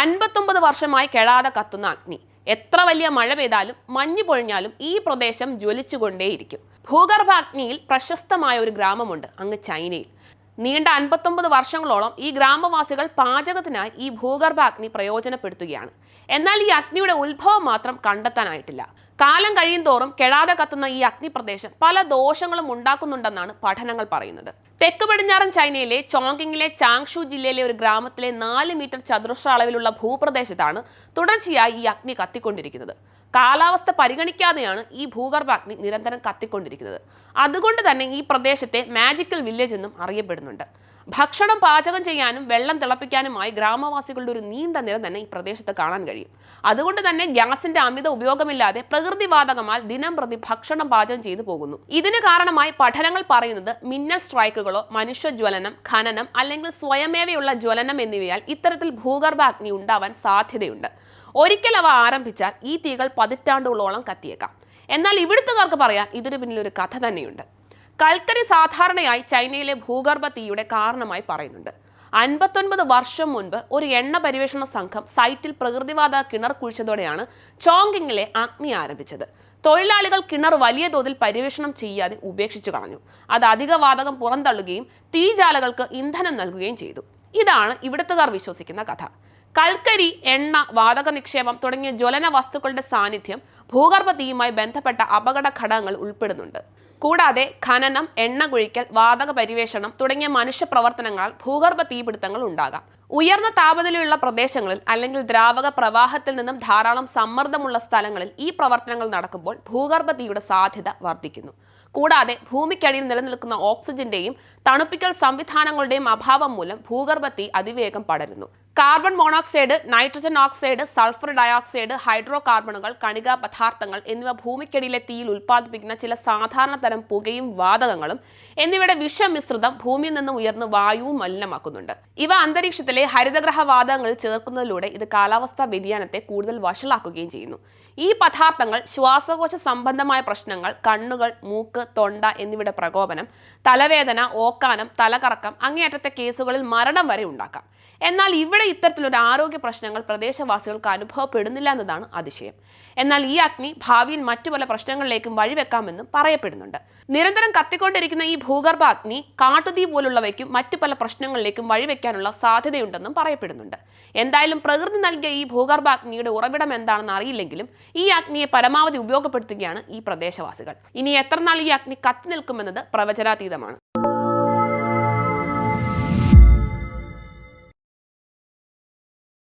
അൻപത്തൊമ്പത് വർഷമായി കെടാതെ കത്തുന്ന അഗ്നി. എത്ര വലിയ മഴ പെയ്താലും മഞ്ഞ് പൊഴിഞ്ഞാലും ഈ പ്രദേശം ജ്വലിച്ചുകൊണ്ടേയിരിക്കും. ഭൂഗർഭ അഗ്നിയിൽ പ്രശസ്തമായ ഒരു ഗ്രാമമുണ്ട് അങ്ങ് ചൈനയിൽ. നീണ്ട അൻപത്തൊമ്പത് വർഷങ്ങളോളം ഈ ഗ്രാമവാസികൾ പാചകത്തിനായി ഈ ഭൂഗർഭ അഗ്നി പ്രയോജനപ്പെടുത്തുകയാണ്. എന്നാൽ ഈ അഗ്നിയുടെ ഉത്ഭവം മാത്രം കണ്ടെത്താനായിട്ടില്ല. കാലം കഴിയും തോറും കെടാതെ കത്തുന്ന ഈ അഗ്നിപ്രദേശം പല ദോഷങ്ങളും ഉണ്ടാക്കുന്നുണ്ടെന്നാണ് പഠനങ്ങൾ പറയുന്നത്. തെക്ക് പടിഞ്ഞാറൻ ചൈനയിലെ ചോങ്കിങ്ങിലെ ചാങ്ഷു ജില്ലയിലെ ഒരു ഗ്രാമത്തിലെ നാല് മീറ്റർ ചതുരശ്ര അളവിലുള്ള ഭൂപ്രദേശത്താണ് തുടർച്ചയായി ഈ അഗ്നി കത്തിക്കൊണ്ടിരിക്കുന്നത്. കാലാവസ്ഥ പരിഗണിക്കാതെയാണ് ഈ ഭൂഗർഭ അഗ്നി നിരന്തരം കത്തിക്കൊണ്ടിരിക്കുന്നത്. അതുകൊണ്ട് തന്നെ ഈ പ്രദേശത്തെ മാജിക്കൽ വില്ലേജ് എന്നും അറിയപ്പെടുന്നുണ്ട്. ഭക്ഷണം പാചകം ചെയ്യാനും വെള്ളം തിളപ്പിക്കാനുമായി ഗ്രാമവാസികളുടെ ഒരു നീണ്ട നിര തന്നെ ഈ പ്രദേശത്ത് കാണാൻ കഴിയും. അതുകൊണ്ട് തന്നെ ഗ്യാസിന്റെ അമിത ഉപയോഗമില്ലാതെ പ്രകൃതിവാതകമാൽ ദിനം പ്രതി ഭക്ഷണം പാചകം ചെയ്തു പോകുന്നു. ഇതിന് കാരണമായി പഠനങ്ങൾ പറയുന്നത് മിന്നൽ സ്ട്രൈക്കുകളോ മനുഷ്യജ്വലനം ഖനനം അല്ലെങ്കിൽ സ്വയമേവയുള്ള ജ്വലനം എന്നിവയാൽ ഇത്തരത്തിൽ ഭൂഗർഭാഗ്നി ഉണ്ടാവാൻ സാധ്യതയുണ്ട്. ഒരിക്കൽ അവ ആരംഭിച്ചാൽ ഈ തീകൾ പതിറ്റാണ്ടുകളോളം കത്തിയേക്കാം. എന്നാൽ ഇവിടുത്തുകാർക്ക് പറയാൻ ഇതിന് പിന്നിൽ ഒരു കഥ തന്നെയുണ്ട്. കൽക്കരി സാധാരണയായി ചൈനയിലെ ഭൂഗർഭ തീയുടെ കാരണമായി പറയുന്നുണ്ട്. അൻപത്തൊൻപത് വർഷം മുൻപ് ഒരു എണ്ണ പരിവേഷണ സംഘം സൈറ്റിൽ പ്രകൃതിവാദ കിണർ കുഴിച്ചതോടെയാണ് ചോങ്കിങ്ങിലെ അഗ്നി ആരംഭിച്ചത്. തൊഴിലാളികൾ കിണർ വലിയ തോതിൽ പര്യവേഷണം ചെയ്യാതെ ഉപേക്ഷിച്ചു കളഞ്ഞു. അത് അധിക വാതകം പുറന്തള്ളുകയും തീജാലകൾക്ക് ഇന്ധനം നൽകുകയും ചെയ്തു. ഇതാണ് ഇവിടുത്തുകാർ വിശ്വസിക്കുന്ന കഥ. കൽക്കരി എണ്ണ വാതക നിക്ഷേപം തുടങ്ങിയ ജ്വലന വസ്തുക്കളുടെ സാന്നിധ്യം ഭൂഗർഭ തീയുമായി ബന്ധപ്പെട്ട അപകട ഘടകങ്ങൾ ഉൾപ്പെടുന്നുണ്ട്. കൂടാതെ ഖനനം എണ്ണ കുഴിക്കൽ വാതക പരിവേഷണം തുടങ്ങിയ മനുഷ്യ പ്രവർത്തനങ്ങളാൽ ഭൂഗർഭ തീപിടുത്തങ്ങൾ ഉണ്ടാകാം. ഉയർന്ന താപനിലയുള്ള പ്രദേശങ്ങളിൽ അല്ലെങ്കിൽ ദ്രാവക പ്രവാഹത്തിൽ നിന്നും ധാരാളം സമ്മർദ്ദമുള്ള സ്ഥലങ്ങളിൽ ഈ പ്രവർത്തനങ്ങൾ നടക്കുമ്പോൾ ഭൂഗർഭ തീയുടെ സാധ്യത വർദ്ധിക്കുന്നു. കൂടാതെ ഭൂമിക്കടിയിൽ നിലനിൽക്കുന്ന ഓക്സിജന്റെയും തണുപ്പിക്കൽ സംവിധാനങ്ങളുടെയും അഭാവം മൂലം ഭൂഗർഭ തീ അതിവേഗം പടരുന്നു. Carbon monoxide nitrogen oxide sulphur dioxide hydro കാർബണുകൾ കണിക പദാർത്ഥങ്ങൾ എന്നിവ ഭൂമിക്കടിയിലെ തീയിൽ ഉൽപ്പാദിപ്പിക്കുന്ന ചില സാധാരണ തരം പുകയും വാതകങ്ങളും എന്നിവയുടെ വിഷമിശ്രിതം ഭൂമിയിൽ നിന്നും ഉയർന്ന് വായുവും മലിനമാക്കുന്നുണ്ട്. ഇവ അന്തരീക്ഷത്തിലെ ഹരിതഗ്രഹ വാതകങ്ങൾ ചേർക്കുന്നതിലൂടെ ഇത് കാലാവസ്ഥാ വ്യതിയാനത്തെ കൂടുതൽ വഷളാക്കുകയും ചെയ്യുന്നു. ഈ പദാർത്ഥങ്ങൾ ശ്വാസകോശ സംബന്ധമായ പ്രശ്നങ്ങൾ കണ്ണുകൾ മൂക്ക് തൊണ്ട എന്നിവയുടെ പ്രകോപനം തലവേദന ഓക്കാനം തലകറക്കം അങ്ങേയറ്റത്തെ കേസുകളിൽ മരണം വരെ ഉണ്ടാക്കാം. എന്നാൽ ഇവിടെ ഇത്തരത്തിലൊരു ആരോഗ്യ പ്രശ്നങ്ങൾ പ്രദേശവാസികൾക്ക് അനുഭവപ്പെടുന്നില്ല എന്നതാണ് അതിശയം. എന്നാൽ ഈ അഗ്നി ഭാവിയിൽ മറ്റു പല പ്രശ്നങ്ങളിലേക്കും വഴിവെക്കാമെന്നും പറയപ്പെടുന്നുണ്ട്. നിരന്തരം കത്തിക്കൊണ്ടിരിക്കുന്ന ഈ ഭൂഗർഭ അഗ്നി കാട്ടുതീ പോലുള്ളവയ്ക്കും മറ്റു പല പ്രശ്നങ്ങളിലേക്കും വഴിവെക്കാനുള്ള സാധ്യതയുണ്ടെന്നും പറയപ്പെടുന്നുണ്ട്. എന്തായാലും പ്രകൃതി നൽകിയ ഈ ഭൂഗർഭ അഗ്നിയുടെ ഉറവിടം എന്താണെന്ന് അറിയില്ലെങ്കിലും ഈ അഗ്നിയെ പരമാവധി ഉപയോഗപ്പെടുത്തുകയാണ് ഈ പ്രദേശവാസികൾ. ഇനി എത്രനാൾ ഈ അഗ്നി കത്തി നിൽക്കുമെന്നത് പ്രവചനാതീതമാണ്.